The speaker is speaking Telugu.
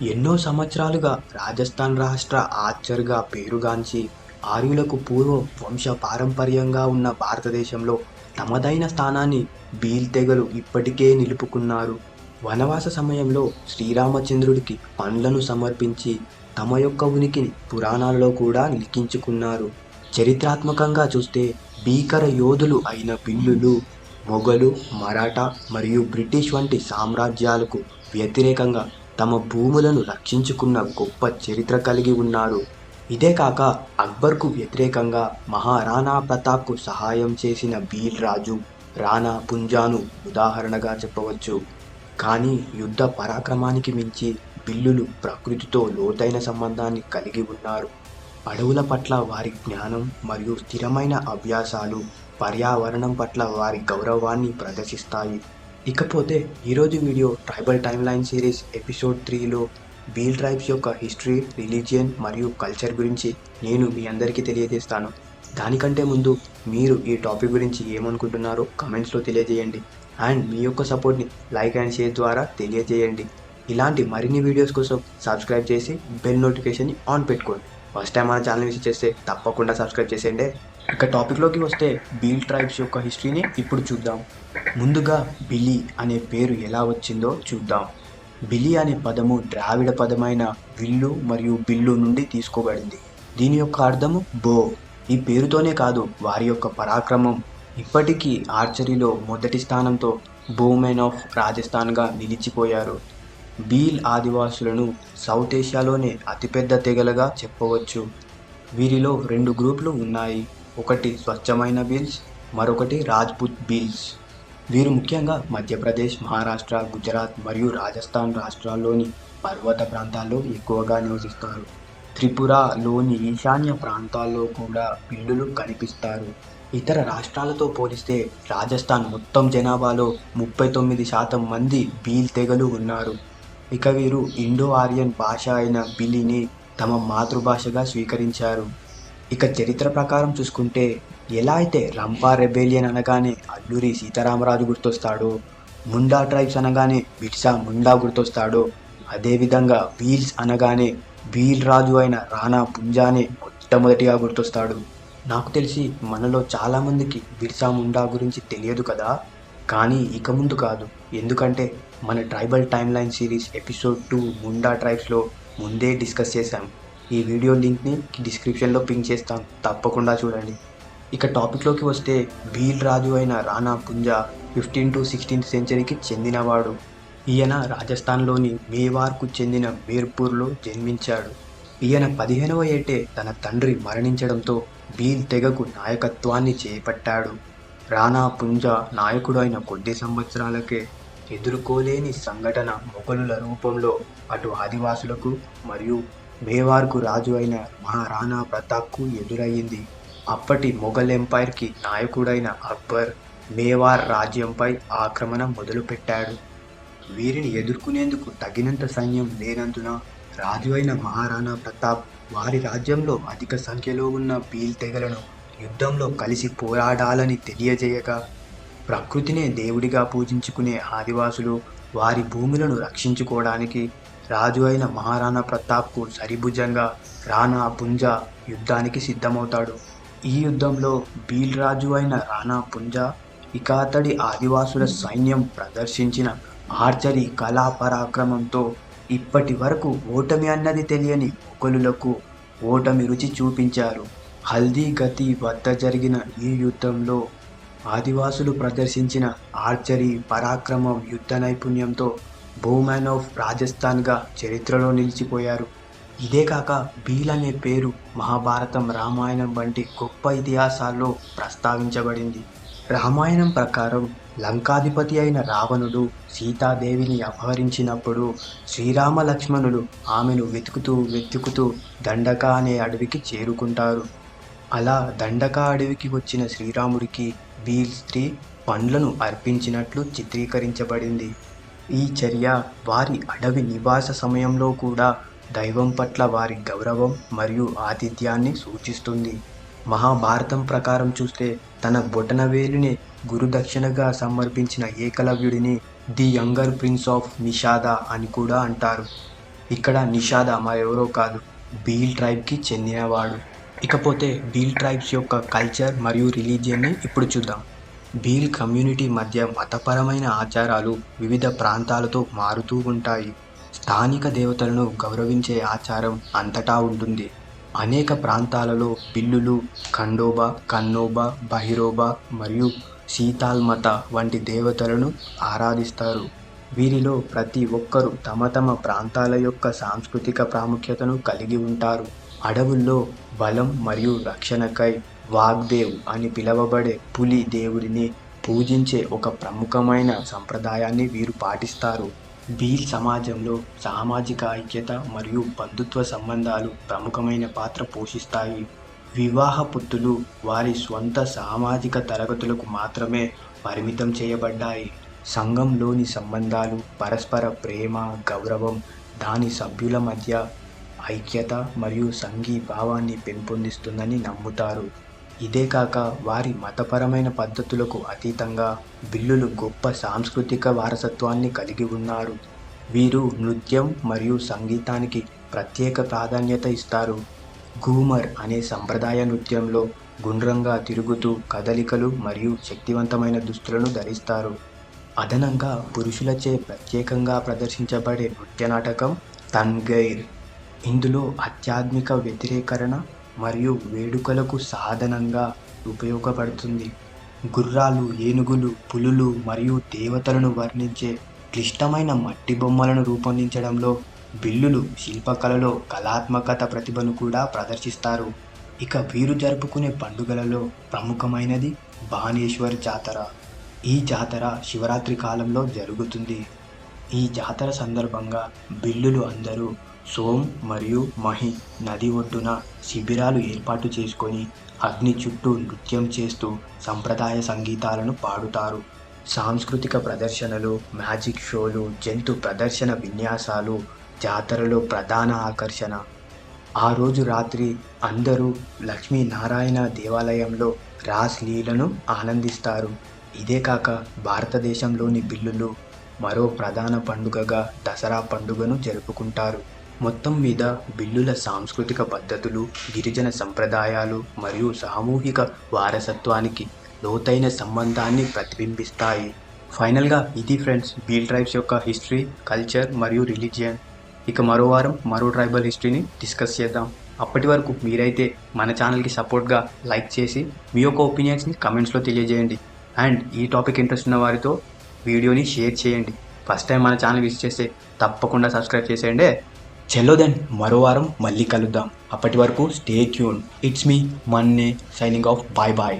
ఎన్నో సంవత్సరాలుగా రాజస్థాన్ రాష్ట్ర ఆర్చర్గా పేరుగాంచి ఆర్యులకు పూర్వం వంశ పారంపర్యంగా ఉన్న భారతదేశంలో తమదైన స్థానాన్ని బీల్ తెగలు ఇప్పటికే నిలుపుకున్నారు. వనవాస సమయంలో శ్రీరామచంద్రుడికి పండ్లను సమర్పించి తమ యొక్క ఉనికిని పురాణాలలో కూడా లిఖించుకున్నారు చరిత్రాత్మకంగా చూస్తే భీకర యోధులు అయిన బిల్లులు మొఘలు మరాఠా మరియు బ్రిటిష్ వంటి సామ్రాజ్యాలకు వ్యతిరేకంగా తమ భూములను రక్షించుకున్న గొప్ప చరిత్ర కలిగి ఉన్నాడు. ఇదే కాక అక్బర్కు వ్యతిరేకంగా మహారాణా ప్రతాప్కు సహాయం చేసిన బీర్ రాజు రాణా పుంజాను ఉదాహరణగా చెప్పవచ్చు. కానీ యుద్ధ పరాక్రమానికి మించి బిల్లులు ప్రకృతితో లోతైన సంబంధాన్ని కలిగి ఉన్నారు. అడవుల పట్ల వారి జ్ఞానం మరియు స్థిరమైన అభ్యాసాలు పర్యావరణం పట్ల వారి గౌరవాన్ని ప్రదర్శిస్తాయి. ఇకపోతే ఈరోజు video tribal time line series episode త్రీలో బీల్ ట్రైబ్స్ యొక్క హిస్టరీ రిలీజియన్ మరియు కల్చర్ గురించి నేను మీ అందరికీ తెలియజేస్తాను. దానికంటే ముందు మీరు ఈ టాపిక్ గురించి ఏమనుకుంటున్నారో కమెంట్స్లో తెలియజేయండి. అండ్ మీ యొక్క సపోర్ట్ని లైక్ అండ్ షేర్ ద్వారా తెలియజేయండి. ఇలాంటి మరిన్ని వీడియోస్ కోసం సబ్స్క్రైబ్ చేసి బెల్ నోటిఫికేషన్ని ఆన్ పెట్టుకోండి. ఫస్ట్ టైం మన ఛానల్ విజిట్ చేస్తే తప్పకుండా సబ్స్క్రైబ్ చేసేయండి. ఇక టాపిక్లోకి వస్తే బీల్ ట్రైబ్స్ యొక్క హిస్టరీని ఇప్పుడు చూద్దాం. ముందుగా బిలి అనే పేరు ఎలా వచ్చిందో చూద్దాం. బిలి అనే పదము ద్రావిడ పదమైన విల్లు మరియు బిల్లు నుండి తీసుకోబడింది. దీని యొక్క అర్థము బో. ఈ పేరుతోనే కాదు వారి యొక్క పరాక్రమం. ఇప్పటికీ ఆర్చరీలో మొదటి స్థానంతో బోమెన్ ఆఫ్ రాజస్థాన్గా నిలిచిపోయారు. బీల్ ఆదివాసులను సౌత్ ఏషియాలోనే అతిపెద్ద తెగలుగా చెప్పవచ్చు. వీరిలో రెండు గ్రూపులు ఉన్నాయి. ఒకటి స్వచ్ఛమైన బీల్స్ మరొకటి రాజ్పుత్ బీల్స్. వీరు ముఖ్యంగా మధ్యప్రదేశ్ మహారాష్ట్ర గుజరాత్ మరియు రాజస్థాన్ రాష్ట్రాల్లోని పర్వత ప్రాంతాల్లో ఎక్కువగా నివసిస్తారు. త్రిపురలోని ఈశాన్య ప్రాంతాల్లో కూడా బిల్లులు కనిపిస్తారు. ఇతర రాష్ట్రాలతో పోలిస్తే రాజస్థాన్ మొత్తం జనాభాలో ముప్పై తొమ్మిది శాతం మంది బీల్ తెగలు ఉన్నారు. ఇక వీరు ఇండో ఆర్యన్ భాష అయిన బిలిని తమ మాతృభాషగా స్వీకరించారు. ఇక చరిత్ర ప్రకారం చూసుకుంటే ఎలా అయితే రంపా రెబేలియన్ అనగానే అల్లూరి సీతారామరాజు గుర్తొస్తాడో ముండా ట్రైబ్స్ అనగానే బిర్సా ముండా గుర్తొస్తాడో అదేవిధంగా వీల్స్ అనగానే వీల్ రాజు అయిన రాణా పుంజానే మొట్టమొదటిగా గుర్తొస్తాడు. నాకు తెలిసి మనలో చాలామందికి బిర్సా ముండా గురించి తెలియదు కదా? కానీ ఇక ముందు కాదు. ఎందుకంటే మన tribal time line series episode two Munda ట్రైబ్స్లో ముందే డిస్కస్ చేశాం. ఈ వీడియో లింక్ని డిస్క్రిప్షన్లో పింక్ చేస్తాం. తప్పకుండా చూడండి. ఇక టాపిక్లోకి వస్తే భీల్ రాజు అయిన Rana Punja fifteen to sixteenth సెంచరీకి చెందినవాడు. ఈయన రాజస్థాన్లోని మేవార్కు చెందిన మీర్పూర్లో జన్మించాడు. ఈయన పదిహేనవ ఏటే తన తండ్రి మరణించడంతో భీల్ తెగకు నాయకత్వాన్ని చేపట్టాడు. రాణా పుంజా నాయకుడు అయిన కొద్ది సంవత్సరాలకే ఎదుర్కోలేని సంఘటన మొఘలుల రూపంలో అటు ఆదివాసులకు మరియు మేవార్కు రాజు అయిన మహారాణా ప్రతాప్కు ఎదురయ్యింది. అప్పటి మొఘల్ ఎంపైర్కి నాయకుడైన అక్బర్ మేవార్ రాజ్యంపై ఆక్రమణ మొదలుపెట్టాడు. వీరిని ఎదుర్కొనేందుకు తగినంత సైన్యం లేనందున రాజు అయిన మహారాణా ప్రతాప్ వారి రాజ్యంలో అధిక సంఖ్యలో ఉన్న పీల్ తెగలను యుద్ధంలో కలిసి పోరాడాలని తెలియజేయగా ప్రకృతినే దేవుడిగా పూజించుకునే ఆదివాసులు వారి భూములను రక్షించుకోవడానికి రాజు అయిన మహారాణా ప్రతాప్కు సరిభుజంగా రాణా పుంజ యుద్ధానికి సిద్ధమవుతాడు. ఈ యుద్ధంలో బీల్ రాజు అయిన రాణా పుంజ ఇక అతడి ఆదివాసుల సైన్యం ప్రదర్శించిన ఆర్చరీ కళా పరాక్రమంతో ఇప్పటి వరకు ఓటమి అన్నది తెలియని ఒకలులకు ఓటమి రుచి చూపించారు. హల్దీ గతి వద్ద జరిగిన ఈ యుద్ధంలో ఆదివాసులు ప్రదర్శించిన ఆర్చరీ పరాక్రమం యుద్ధ నైపుణ్యంతో బోమ్యాన్ ఆఫ్ రాజస్థాన్గా చరిత్రలో నిలిచిపోయారు. ఇదే కాక బీల్ అనే పేరు మహాభారతం రామాయణం వంటి గొప్ప ఇతిహాసాల్లో ప్రస్తావించబడింది. రామాయణం ప్రకారం లంకాధిపతి అయిన రావణుడు సీతాదేవిని అపహరించినప్పుడు శ్రీరామ లక్ష్మణులు ఆమెను వెతుకుతూ వెతుకుతూ దండక అనే అడవికి చేరుకుంటారు. అలా దండక అడవికి వచ్చిన శ్రీరాముడికి బీల్ స్త్రీ పండ్లను అర్పించినట్లు చిత్రీకరించబడింది. ఈ చర్య వారి అడవి నివాస సమయంలో కూడా దైవం పట్ల వారి గౌరవం మరియు ఆతిథ్యాన్ని సూచిస్తుంది. మహాభారతం ప్రకారం చూస్తే తన బొటనవేలుని గురుదక్షిణగా సమర్పించిన ఏకలవ్యుడిని the younger prince of Nishada అని కూడా అంటారు. ఇక్కడ నిషాద మరెవరో కాదు బీల్ ట్రైబ్కి చెందినవాడు. ఇకపోతే బీల్ ట్రైబ్స్ యొక్క కల్చర్ మరియు రిలీజియన్ని ఇప్పుడు చూద్దాం. బీల్ కమ్యూనిటీ మధ్య మతపరమైన ఆచారాలు వివిధ ప్రాంతాలతో మారుతూ ఉంటాయి. స్థానిక దేవతలను గౌరవించే ఆచారం అంతటా ఉంటుంది. అనేక ప్రాంతాలలో బిల్లులు ఖండోబా కన్నోబా బహిరోబా మరియు సీతాల్మత వంటి దేవతలను ఆరాధిస్తారు. వీరిలో ప్రతి ఒక్కరూ తమ తమ ప్రాంతాల యొక్క సాంస్కృతిక ప్రాముఖ్యతను కలిగి ఉంటారు. అడవుల్లో బలం మరియు రక్షణకై వాగ్దేవ్ అని పిలువబడే పులి దేవుడిని పూజించే ఒక ప్రముఖమైన సంప్రదాయాన్ని వీరు పాటిస్తారు. బీల్ సమాజంలో సామాజిక ఐక్యత మరియు బంధుత్వ సంబంధాలు ప్రముఖమైన పాత్ర పోషిస్తాయి. వివాహ పుత్తులు వారి స్వంత సామాజిక తరగతులకు మాత్రమే పరిమితం చేయబడ్డాయి. సంఘంలోని సంబంధాలు పరస్పర ప్రేమ గౌరవం దాని సభ్యుల మధ్య ఐక్యత మరియు సంఘీభావాన్ని పెంపొందిస్తుందని నమ్ముతారు. ఇదే కాక వారి మతపరమైన పద్ధతులకు అతీతంగా బిల్లులు గొప్ప సాంస్కృతిక వారసత్వాన్ని కలిగి ఉన్నారు. వీరు నృత్యం మరియు సంగీతానికి ప్రత్యేక ప్రాధాన్యత ఇస్తారు. గూమర్ అనే సంప్రదాయ నృత్యంలో గుండ్రంగా తిరుగుతూ కదలికలు మరియు శక్తివంతమైన దుస్తులను ధరిస్తారు. అదనంగా పురుషులచే ప్రత్యేకంగా ప్రదర్శించబడే నృత్య నాటకం తన్గైర్. ఇందులో ఆధ్యాత్మిక వ్యతిరేకరణ మరియు వేడుకలకు సాధనంగా ఉపయోగపడుతుంది. గుర్రాలు ఏనుగులు పులులు మరియు దేవతలను వర్ణించే క్లిష్టమైన మట్టి బొమ్మలను రూపొందించడంలో బిల్లులు శిల్పకళలో కళాత్మకత ప్రతిభను కూడా ప్రదర్శిస్తారు. ఇక వీరు జరుపుకునే పండుగలలో ప్రముఖమైనది బాణేశ్వర్ జాతర. ఈ జాతర శివరాత్రి కాలంలో జరుగుతుంది. ఈ జాతర సందర్భంగా బిల్లులు అందరూ సోమ్ మరియు మహి నది ఒడ్డున శిబిరాలు ఏర్పాటు చేసుకొని అగ్ని చుట్టూ నృత్యం చేస్తూ సంప్రదాయ సంగీతాలను పాడుతారు. సాంస్కృతిక ప్రదర్శనలు మ్యాజిక్ షోలు జంతు ప్రదర్శన విన్యాసాలు జాతరలో ప్రధాన ఆకర్షణ. ఆ రోజు రాత్రి అందరూ లక్ష్మీనారాయణ దేవాలయంలో రాస్ లీలను ఆనందిస్తారు. ఇదే కాక భారతదేశంలోని బిల్లులు మరో ప్రధాన పండుగగా దసరా పండుగను జరుపుకుంటారు. మొత్తం మీద బిల్లుల సాంస్కృతిక పద్ధతులు గిరిజన సంప్రదాయాలు మరియు సామూహిక వారసత్వానికి లోతైన సంబంధాన్ని ప్రతిబింబిస్తాయి. ఫైనల్గా ఇది ఫ్రెండ్స్ బీల్ ట్రైబ్స్ యొక్క హిస్టరీ కల్చర్ మరియు రిలీజియన్. ఇక మరో వారం మరో ట్రైబల్ హిస్టరీని డిస్కస్ చేద్దాం. అప్పటి వరకు మీరైతే మన ఛానల్కి సపోర్ట్గా లైక్ చేసి మీ యొక్క ఒపీనియన్స్ని కమెంట్స్లో తెలియజేయండి. అండ్ ఈ టాపిక్ ఇంట్రెస్ట్ ఉన్న వారితో వీడియోని షేర్ చేయండి. ఫస్ట్ టైం మన ఛానల్ విజిట్ చేస్తే తప్పకుండా సబ్స్క్రైబ్ చేసేయండి. చలో దెన్ మరో వారం మళ్ళీ కలుద్దాం. అప్పటి వరకు stay tune it's me Manne signing off bye bye